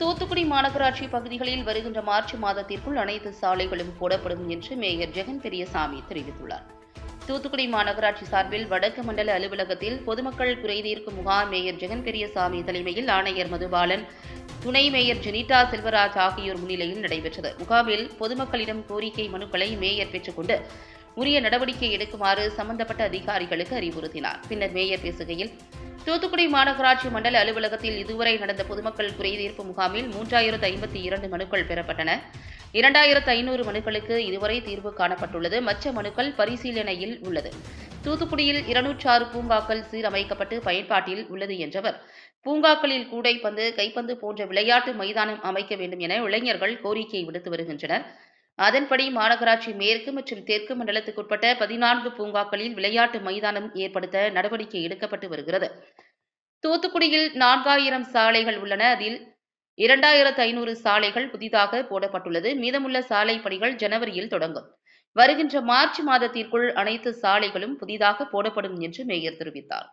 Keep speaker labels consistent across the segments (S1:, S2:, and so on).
S1: தூத்துக்குடி மாநகராட்சி பகுதிகளில் வருகின்ற மார்ச் மாதத்திற்குள் அனைத்து சாலைகளும் போடப்படும் என்று மேயர் ஜெகன் பெரியசாமி தெரிவித்துள்ளார். தூத்துக்குடி மாநகராட்சி சார்பில் வடக்கு மண்டல அலுவலகத்தில் பொதுமக்கள் குறைதீர்க்கும் முகாம் மேயர் ஜெகன் பெரியசாமி தலைமையில் ஆணையர் மதுபாலன் துணை மேயர் ஜெனிட்டா செல்வராஜ் ஆகியோர் முன்னிலையில் நடைபெற்றது. முகாமில் பொதுமக்களிடம் கோரிக்கை மனுக்களை மேயர் பெற்றுக்கொண்டு உரிய நடவடிக்கை எடுக்குமாறு சம்பந்தப்பட்ட அதிகாரிகளுக்கு அறிவுறுத்தினார். பின்னர் மேயர் பேசுகையில் தூத்துக்குடி மாநகராட்சி மண்டல அலுவலகத்தில் இதுவரை நடந்த பொதுமக்கள் குறைதீர்ப்பு முகாமில் மூன்றாயிரத்து ஐம்பத்தி இரண்டு மனுக்கள் பெறப்பட்டன. இரண்டாயிரத்து ஐநூறு மனுக்களுக்கு இதுவரை தீர்வு காணப்பட்டுள்ளது. மற்ற மனுக்கள் பரிசீலனையில் உள்ளது. தூத்துக்குடியில் இருநூற்றாறு பூங்காக்கள் சீரமைக்கப்பட்டு பயன்பாட்டில் உள்ளது என்றவர். பூங்காக்களில் கூடைப்பந்து கைப்பந்து போன்ற விளையாட்டு மைதானம் அமைக்க வேண்டும் என இளைஞர்கள் கோரிக்கை விடுத்து வருகின்றனர். அதன்படி மாநகராட்சி மேற்கு மற்றும் தெற்கு மண்டலத்துக்குட்பட்ட பதினான்கு பூங்காக்களில் விளையாட்டு மைதானம் ஏற்படுத்த நடவடிக்கை எடுக்கப்பட்டு வருகிறது. தூத்துக்குடியில் நான்காயிரம் சாலைகள் உள்ளன. அதில் இரண்டாயிரத்து ஐநூறு சாலைகள் புதிதாக போடப்பட்டுள்ளது. மீதமுள்ள சாலை பணிகள் ஜனவரியில் தொடங்கும். வருகின்ற மார்ச் மாதத்திற்குள் அனைத்து சாலைகளும் புதிதாக போடப்படும் என்று மேயர் தெரிவித்தார்.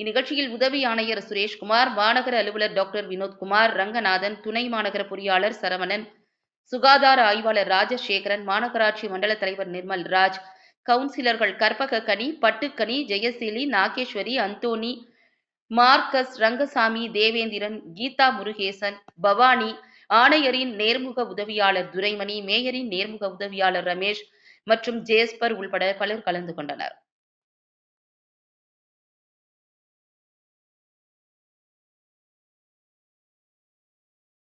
S1: இந்நிகழ்ச்சியில் உதவி ஆணையர் சுரேஷ்குமார் மாநகர அலுவலர் டாக்டர் வினோத்குமார் ரங்கநாதன் துணை மாநகர பொறியாளர் சரவணன் சுகாதார ஆய்வாளர் ராஜசேகரன் மாநகராட்சி மண்டல தலைவர் நிர்மல் ராஜ் கவுன்சிலர்கள் கற்பக கனி பட்டுக்கனி ஜெயசீலி நாகேஸ்வரி அந்தோணி மார்க்கஸ் ரங்கசாமி தேவேந்திரன் கீதா முருகேசன் பவானி ஆணையரின் நேர்முக உதவியாளர் துரைமணி மேயரின் நேர்முக உதவியாளர் ரமேஷ் மற்றும் ஜேஸ்பர் உள்பட பலர் கலந்து கொண்டனர்.